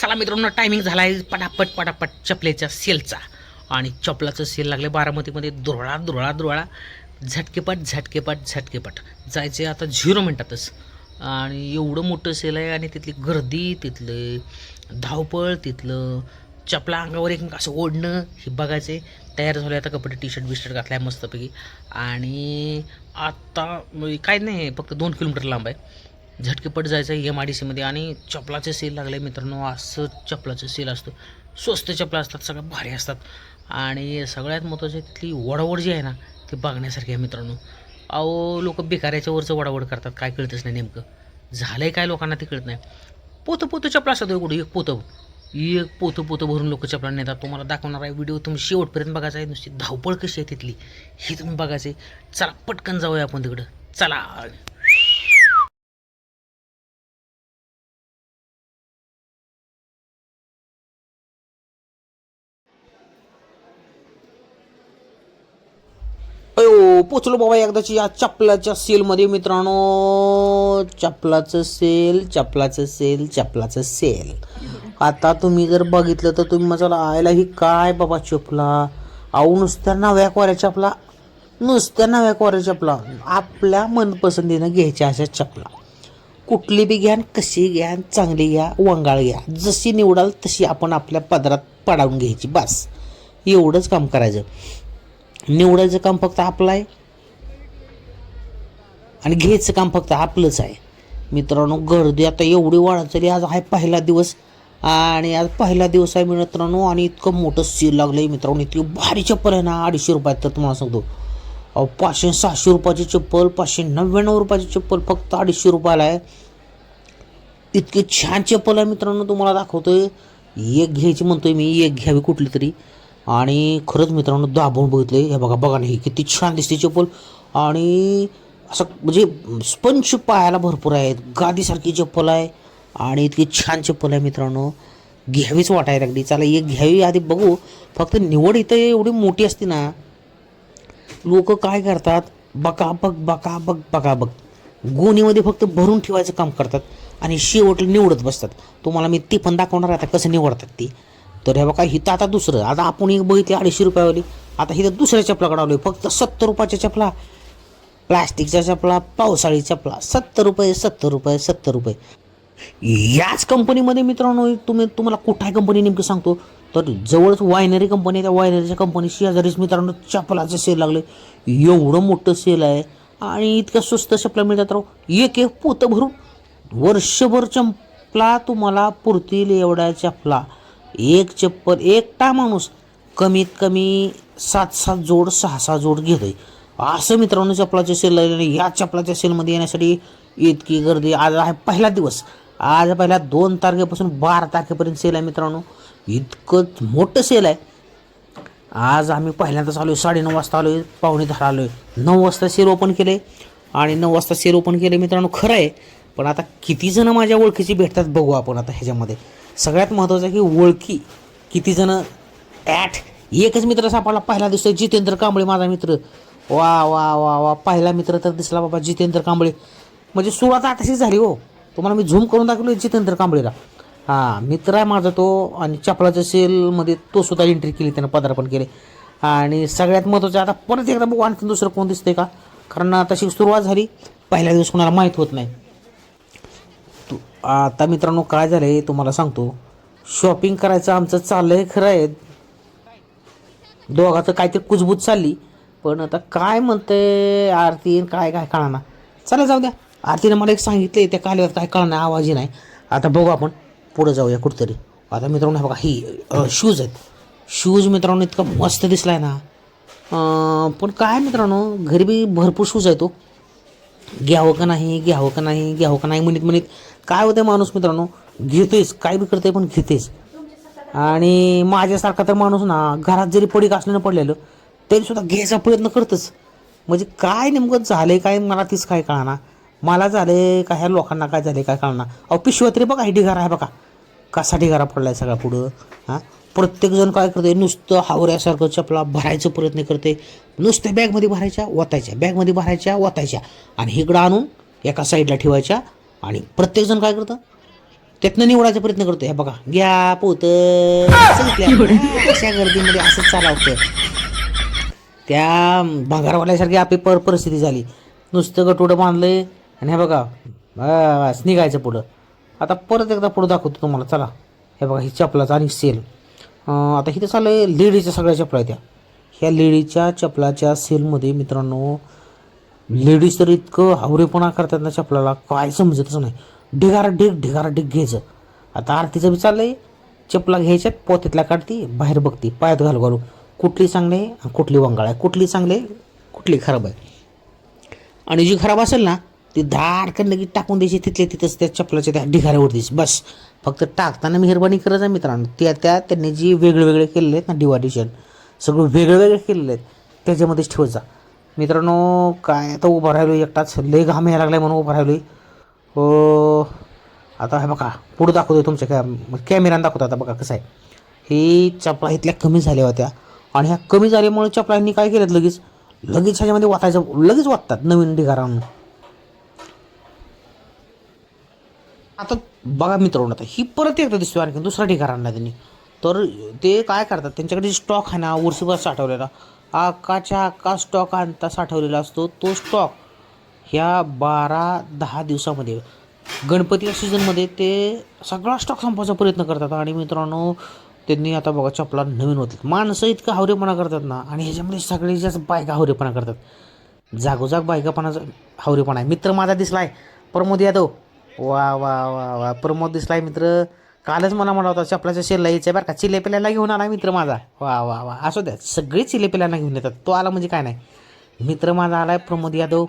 चला मित्रांनो टायमिंग झाला आहे पटापट पटापट चपलेच्या सेलचा. आणि चपलाचं सेल लागले बारामतीमध्ये. दुरळा दुरळा दुरळा झटकेपट झटकेपट झटकेपट. जायचे आता झिरो मिनटातच. आणि एवढं मोठं सेल आहे आणि तिथली गर्दी तिथलं धावपळ तिथलं चपला अंगावर एक असं ओढणं हे बघायचे तयार झाले आता कपडे टी शर्ट बिशर्ट घातला आहे मस्तपैकी. आणि आता म्हणजे काय नाही फक्त दोन किलोमीटर लांब आहे. झटकेपट जायचं आहे एम आय डी सीमध्ये आणि चपलाचे सेल लागले मित्रांनो असं चपलाचं सेल असतं. स्वस्त चपला असतात सगळ्या भारी असतात. आणि सगळ्यात महत्त्वाचं तिथली वडावड जी आहे ना ती बघण्यासारखी आहे मित्रांनो. अहो लोक बेकाराच्या वरचं वडावड करतात काय कळतच नाही नेमकं. झालं आहे काय लोकांना ते कळत नाही. पोतं पोतं चपला असतात एवढं एक पोतं. एक पोतं पोतं भरून लोक चपला नेतात. तुम्हाला दाखवणार आहे व्हिडिओ तुम्ही शेवटपर्यंत बघायचा आहे. नुसती धावपळ कशी आहे तिथली ही तुम्ही बघायचे चला पटकन जाऊया आपण तिकडं. चला. पोचलो बाबा एकदाची या चपलाच्या सेलमध्ये मित्रांनो. चपलाचं सेल चपलाचं सेल चपलाचं सेल. आता तुम्ही जर बघितलं तर तुम्ही माझ्या आयला ही काय बाबा चपला? अहो नुसत्या नव्या कोऱ्या चपला. नुसत्या नव्या कोऱ्या चपला. आपल्या मनपसंतीनं घ्यायच्या अशा चपला. कुठली बी घ्या कशी घ्या चांगली घ्या वंगाळ घ्या. जशी निवडाल तशी आपण आपल्या पदरात पडावून घ्यायची. बस. एवढंच काम करायचं. निवडायचं काम फक्त आपलं आहे. आणि घ्यायचं काम फक्त आपलंच आहे. मित्रांनो गर्दी आता एवढी वाढत तरी आज आहे पहिला दिवस. आणि आज पहिला दिवस आहे मित्रांनो आणि इतकं मोठं सील लागलं आहे मित्रांनो इतकी भारी चप्पल आहे ना अडीचशे रुपयात तर तुम्हाला सांगतो. अहो पाचशे सहाशे रुपयाची चप्पल पाचशे नव्याण्णव रुपयाची चप्पल फक्त अडीचशे रुपयाला आहे. इतकी छान चप्पल आहे मित्रांनो तुम्हाला दाखवतोय. एक घ्यायची म्हणतोय मी एक घ्यावी कुठली तरी. आणि खरंच मित्रांनो दाबून बघितले हे बघा बघा नाही किती छान दिसते चप्पल. आणि असं म्हणजे स्पंच पायाला भरपूर आहेत. गादीसारखी चप्पल आहे. आणि इतकी छान चप्पल आहे मित्रांनो. घ्यावीच वाटायला लागली. चला एक घ्यावी आधी बघू. फक्त निवड इथं एवढी मोठी असते ना लोक काय करतात? बका बघ बका बघ बका बघ गोणीमध्ये फक्त भरून ठेवायचं काम करतात आणि शेवटला निवडत बसतात. तुम्हाला मी ती पण दाखवणार आता कसं निवडतात ती. तर हे बघा हिथं आता दुसरं. आता आपण एक बघितली अडीचशे रुपयावाली. आता हिथं दुसऱ्या चपला आलोय. फक्त सत्तर रुपयाच्या चपला. प्लास्टिकच्या चपला पावसाळी चपला. सत्तर रुपये सत्तर रुपये सत्तर रुपये. याच कंपनीमध्ये मित्रांनो तुम्ही तुम्हाला कुठल्या कंपनी नेमकी सांगतो? तर जवळच वायनरी कंपनी आहे. त्या वायनरीच्या कंपनी शेजारीच मित्रांनो चपलाचं सेल लागले एवढं मोठं सेल आहे. आणि इतक्या स्वस्त चपला मिळतात राव. एक एक पोतं भरून वर्षभर चपला तुम्हाला पुरतील एवढ्या चपला. एक चप्पल एकटा माणूस कमीत कमी सात सात जोड सहा सहा जोड घेतोय. असं मित्रांनो चपलाच्या सेल या चपलाच्या सेलमध्ये येण्यासाठी इतकी गर्दी. आज आहे पहिला दिवस. आज पहिल्या दोन तारखेपासून बारा तारखेपर्यंत सेल आहे मित्रांनो. इतकं मोठं सेल आहे. आज आम्ही पहिल्यांदाच आलो आहे साडेनऊ वाजता आलो आहे पावणे दहा आलो आहे नऊ वाजता सेल ओपन केले आणि नऊ वाजता सेल ओपन केले मित्रांनो खरं आहे. पण आता किती जणं माझ्या ओळखीची भेटतात बघू आपण आता ह्याच्यामध्ये. सगळ्यात महत्त्वाचं आहे की ओळखी. किती जणं ॲट एकच मित्र सापडला पहिला दिसतोय जितेंद्र कांबळे माझा मित्र. वा वा वा वा पहिला मित्र तर दिसला बाबा जितेंद्र कांबळे. म्हणजे सुरुवात आताशी झाली हो. तुम्हाला मी झूम करून दाखवलो जितेंद्र कांबळेला. हां मित्र आहे माझा तो आणि चपलाच्या सेलमध्ये तो सुद्धा एंट्री केली त्यानं पदार्पण केले. आणि सगळ्यात महत्त्वाचं आता परत एकदा बघू आणखी दुसरं कोण दिसतंय का? कारण तशी सुरुवात झाली. पहिल्या दिवस कोणाला माहीत होत नाही. तू आता मित्रांनो काय झालं आहे तुम्हाला सांगतो. शॉपिंग करायचं आमचं चाललं आहे खरं आहे. दोघाचं काहीतरी कुजबूज चालली. पण आता काय म्हणते आरती काय काय कळणार चला जाऊ द्या. आरतीनं मला एक सांगितलं त्या कालीवर काय कळणार आवाजही नाही. आता बघू आपण. पुढं जाऊया कुठंतरी. आता मित्रांनो बघा ही शूज आहेत. शूज मित्रांनो इतका मस्त दिसला आहे ना पण काय मित्रांनो घरी बी भरपूर शूज आहे तो घ्यावं का नाही घ्यावं का नाही घ्यावं का नाही म्हणत म्हणत काय होतं माणूस मित्रांनो? घेतेस काय बी करते पण घेतेस आणि माझ्यासारखा तर माणूस ना घरात जरी पडीक असल्यानं पडलेलं तरी सुद्धा घ्यायचा प्रयत्न करतच म्हणजे काय नेमकं झालंय काय मला तीच काय कळणार मला झालंय का ह्या लोकांना काय झालंय काय कळणार अहो पिशव्या तरी बघा हे ढिगारा आहे बघा. कसा ढिगारा आहे सगळा पुढं हां? प्रत्येकजण काय करते नुसतं हावऱ्यासारखं चपला भरायचं प्रयत्न करते नुसत्या बॅगमध्ये भरायच्या ओतायच्या. बॅगमध्ये भरायच्या ओतायच्या. आणि इकडं आणून एका साईडला ठेवायच्या आणि प्रत्येकजण काय करतं? त्यातनं निवडायचा प्रयत्न करतो. हे बघा घ्या पोत. अशा गर्दीमध्ये असंच चालावतं त्या भंगारवाल्यासारखी आपली पर परिस्थिती झाली. नुसतं गटोडं बांधलंय. आणि हे बघा बस निघायचं पुढं. आता परत एकदा पुढं दाखवतो तुम्हाला. चला. हे बघा ही चपलाचा आणि सेल. आता इथं चाललं आहे लेडीच्या सगळ्या चपला आहेत त्या. ह्या लेडीच्या चपलाच्या सेलमध्ये मित्रांनो लेडीज तर इतकं हावरेपणा करतात ना चपलाला काय समजतच नाही. ढिगारा ढिग ढिगारा ढिग घ्यायचं. आता आरतीचं बी चाललंय. चपला घ्यायच्यात पोत्यातल्या काढती बाहेर बघती पायात घालू घालू. कुठली चांगली आहे कुठली वंगाळ आहे. कुठली चांगली आहे कुठली खराब आहे. आणि जी खराब असेल ना ती धाडकन लगेच टाकून द्यायची तिथल्या तिथंच त्या चपलाच्या त्या ढिगाऱ्यावरतीच बस. फक्त टाकताना मेहरबानी करायचं आहे मित्रांनो. त्या त्या त्यांनी जी वेगळे वेगळे केलेले आहेत ना डिवायडिशन सगळं वेगळे वेगळे केलेले आहेत. त्याच्यामध्येच ठेवत जा. मित्रांनो काय आता उभं राहिलो एकटाच. लय घाम यायला लागलाय म्हणून उभं राहिलो हो आता हे बघा पुढं दाखवतो तुमच्या कॅ कॅमेऱ्यानं दाखवतो आता बघा कसं आहे. ही चपला इथल्या कमी झाल्या होत्या. आणि ह्या कमी झाल्यामुळे चपलांनी काय केलं लगेच? लगेच ह्याच्यामध्ये वाचायचं लगेच वाचतात नवीन ढिगारावून आता बघा मित्रांनो आता ही परत एकदा दिसतो आणखी दुसरा ठिकाण आणला त्यांनी. तर ते काय करतात त्यांच्याकडे स्टॉक आहे ना वर्षभर साठवलेला. आकाच्या आका स्टॉक आणता साठवलेला असतो. तो स्टॉक ह्या बारा दहा दिवसामध्ये गणपतीच्या सीझनमध्ये ते सगळा स्टॉक संपवायचा प्रयत्न करतात. आणि मित्रांनो त्यांनी आता बघा चपला नवीन होतात माणसं इतकं हावरेपणा करतात ना आणि ह्याच्यामध्ये सगळे जास्त बायका हावरेपणा करतात. जागोजाग बायकापणाचा हावरेपणा आहे. मित्र माझा दिसलाय. प्रमोद यादव. वा वा वा वा. प्रमोद दिसलाय मित्र. कालच मला म्हणा होता चपलाच्या शेलला यायचं बरं का. चिलेपिल्याला घेऊन आला मित्र माझा. वा वा वा. असू द्या. सगळे चिलेपिल्यांना घेऊन येतात. तो आला म्हणजे काय नाही. मित्र माझा आलाय प्रमोद यादव.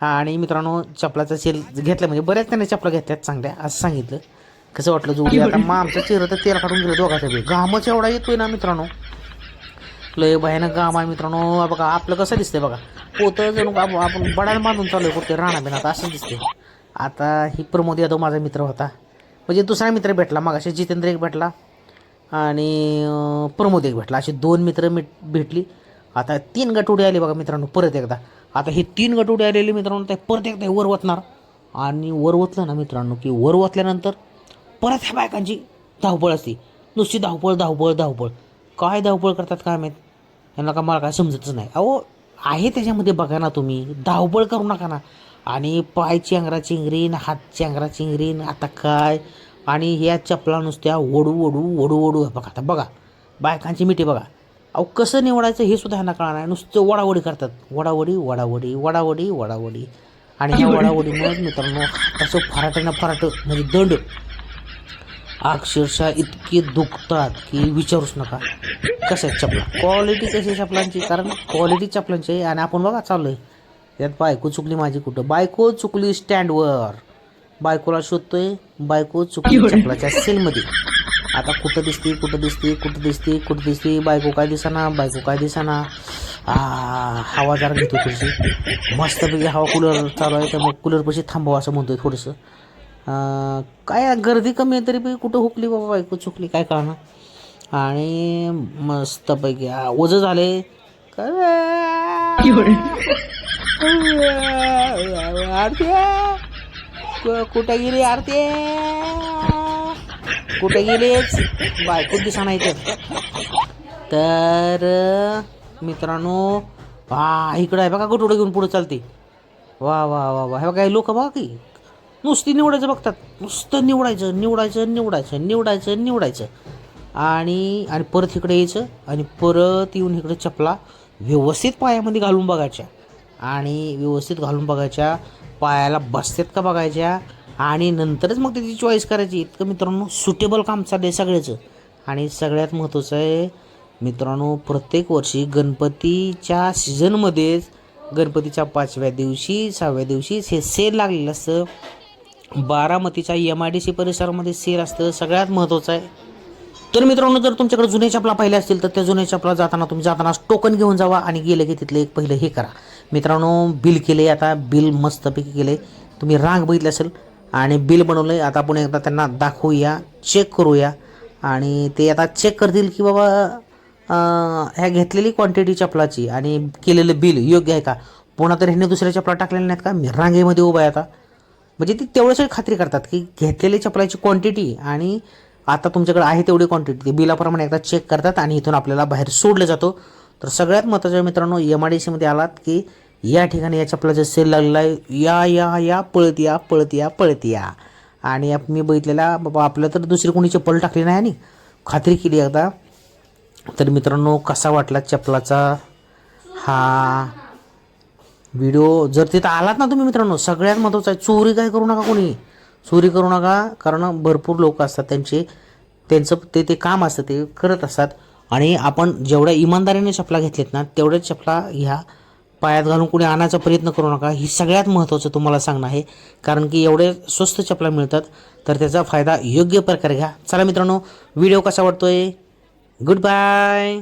आणि मित्रांनो चपलाचा सेल घेतला म्हणजे बऱ्याच त्याने चपला घेतल्यात चांगल्या. असं सांगितलं. कसं वाटलं जोडी? आता मग आमचं चेहरा तर तेल काढून गेलं दोघाचा बी. घामच एवढा येतोय ना मित्रांनो. लय भयानक गाम आहे मित्रांनो. बघा आपलं कसं दिसतंय बघा. पोतं जणू आपण- बडायला बांधून चालू कुठे? राणा बिना आता असं दिसते आता ही प्रमोद यादव माझा मित्र होता. म्हणजे दुसरा मित्र भेटला मग असे जितेंद्र एक भेटला आणि प्रमोद एक भेटला. असे दोन मित्र मिट भेटली. आता तीन गटोडी आली बघा मित्रांनो परत एकदा. आता हे तीन गटोडी आलेले मित्रांनो ते परत एकदा वर वतणार. आणि वर वतलं ना मित्रांनो की वर वतल्यानंतर परत ह्या बायकांची धावपळ असते. नुसती धावपळ धावपळ धावपळ. काय धावपळ करतात काय माहीत? यांना का मला काय समजतच नाही. अहो आहे त्याच्यामध्ये बघा ना तुम्ही धावपळ करू नका ना. आणि पाय चेंगरा चिंगरीन हात चेंगरा चिंगरीन आता काय? आणि ह्या चपला नुसत्या ओढू ओढू ओढू ओढू. बघा आता बघा. बायकांची मिठी बघा. अहो कसं निवडायचं हे सुद्धा ह्यांना कळणार नाही. नुसतं वडावडी करतात. वडावडी वडावडी वडावडी वडावडी. आणि ह्या वडावडीमुळे मित्रांनो तसं फराट्यानं फराट म्हणजे दंड. अक्षरशः इतके दुखतात की विचारूच नका. कशा चपला? क्वालिटी कशी चपलांची? कारण क्वालिटी चपलांची आहे आणि आपण बघा चालू आहे यात बायको चुकली माझी कुठं? बायको चुकली स्टँडवर. बायकोला शोधतोय बायको चुकली चपलाच्या सेलमध्ये आता कुठं दिसते कुठं दिसते कुठं दिसते कुठं दिसते बायको काय दिसाना बायको काय दिसाना. हवा जरा घेतो थोडीशी. मस्तपैकी हवा कूलर चालू आहे त्यामुळे कूलरपाशी थांबावं असं म्हणतोय थोडंसं. काय गर्दी कमी आहे तरी बी कुठं हुकली बाबा बायको चुकली काय कळणार आणि मस्तपैकी ओझं झाले. आरत्या आरती कुठं गेली आरत्या कुठे गेलीच बायको दिसा नाही तर मित्रांनो हा इकडं आहे बघा गुटुडं घेऊन पुढे चालते. वा वा वा वा. हे बघा लोक बघा की नुसती निवडायचं बघतात. नुसतं निवडायचं निवडायचं निवडायचं निवडायचं निवडायचं. आणि आणि परत इकडे यायचं आणि परत येऊन इकडे चपला व्यवस्थित पायामध्ये घालून बघायच्या. आणि व्यवस्थित घालून बघायच्या. पायाला बसतात का बघायच्या. आणि नंतरच मग त्याची चॉईस करायची. इतकं मित्रांनो सुटेबल काम चाललंय सगळ्याचं. आणि सगळ्यात महत्त्वाचं आहे मित्रांनो प्रत्येक वर्षी गणपतीच्या सीझनमध्येच गणपतीच्या पाचव्या दिवशी सहाव्या दिवशी हे सेल लागलेलं असतं. बारामतीच्या एम आय डी सी परिसरामध्ये सेल असतं. सगळ्यात महत्त्वाचं आहे. तर मित्रांनो जर तुमच्याकडे जुन्या चपला पाहिल्या असतील तर त्या जुन्या चपला जाताना तुम्ही जाताना टोकन घेऊन जावा आणि गेलं की तिथलं एक पहिलं हे करा. मित्रांनो बिल केले आता बिल मस्तपैकी केले. तुम्ही रांग बघितली असेल. आणि बिल बनवलं आहे आता आपण एकदा त्यांना दाखवूया चेक करूया. आणि ते आता चेक करतील की बाबा ह्या घेतलेली क्वांटिटी चपलाची आणि केलेलं बिल योग्य आहे का? पुन्हा तर ह्याने दुसऱ्या चपला टाकलेल्या नाहीत का? मी रांगेमध्ये उभा आहे आता. म्हणजे ती तेवढ्याच खात्री करतात की घेतलेल्या चपलाची क्वांटिटी आणि आता तुमच्याकडे आहे तेवढी क्वांटिटी ते बिलाप्रमाणे एकदा चेक करतात आणि इथून आपल्याला बाहेर सोडलं जातो. तर सगळ्यात महत्त्वाचं मित्रांनो एम आय डी सीमध्ये आलात की या ठिकाणी या चपलाचा सेल लागलेला आहे या या या पळत या पळत या पळत या आणि मी बघितलेला बाबा आपलं तर दुसरी कोणी चप्पल टाकली नाही आणि खात्री केली एकदा. तर मित्रांनो कसा वाटला चपलाचा हा व्हिडिओ? जर तिथं आलात ना तुम्ही मित्रांनो सगळ्यात महत्त्वाचं आहे चोरी काय करू नका कोणी. चोरी करू नका कारण भरपूर लोक असतात त्यांचे त्यांचं ते ते काम असतं ते करत असतात. आणि आपण जेवढ्या इमानदारीने चपला घेतलेत ना तेवढ्याच चपला ह्या पायात घालून कुणी आणायचा प्रयत्न करू नका. ही सगळ्यात महत्त्वाचं तुम्हाला सांगणं आहे. कारण की एवढे स्वस्त चपला मिळतात तर त्याचा फायदा योग्य प्रकारे घ्या. चला मित्रांनो व्हिडिओ कसा वाटतोय? Good bye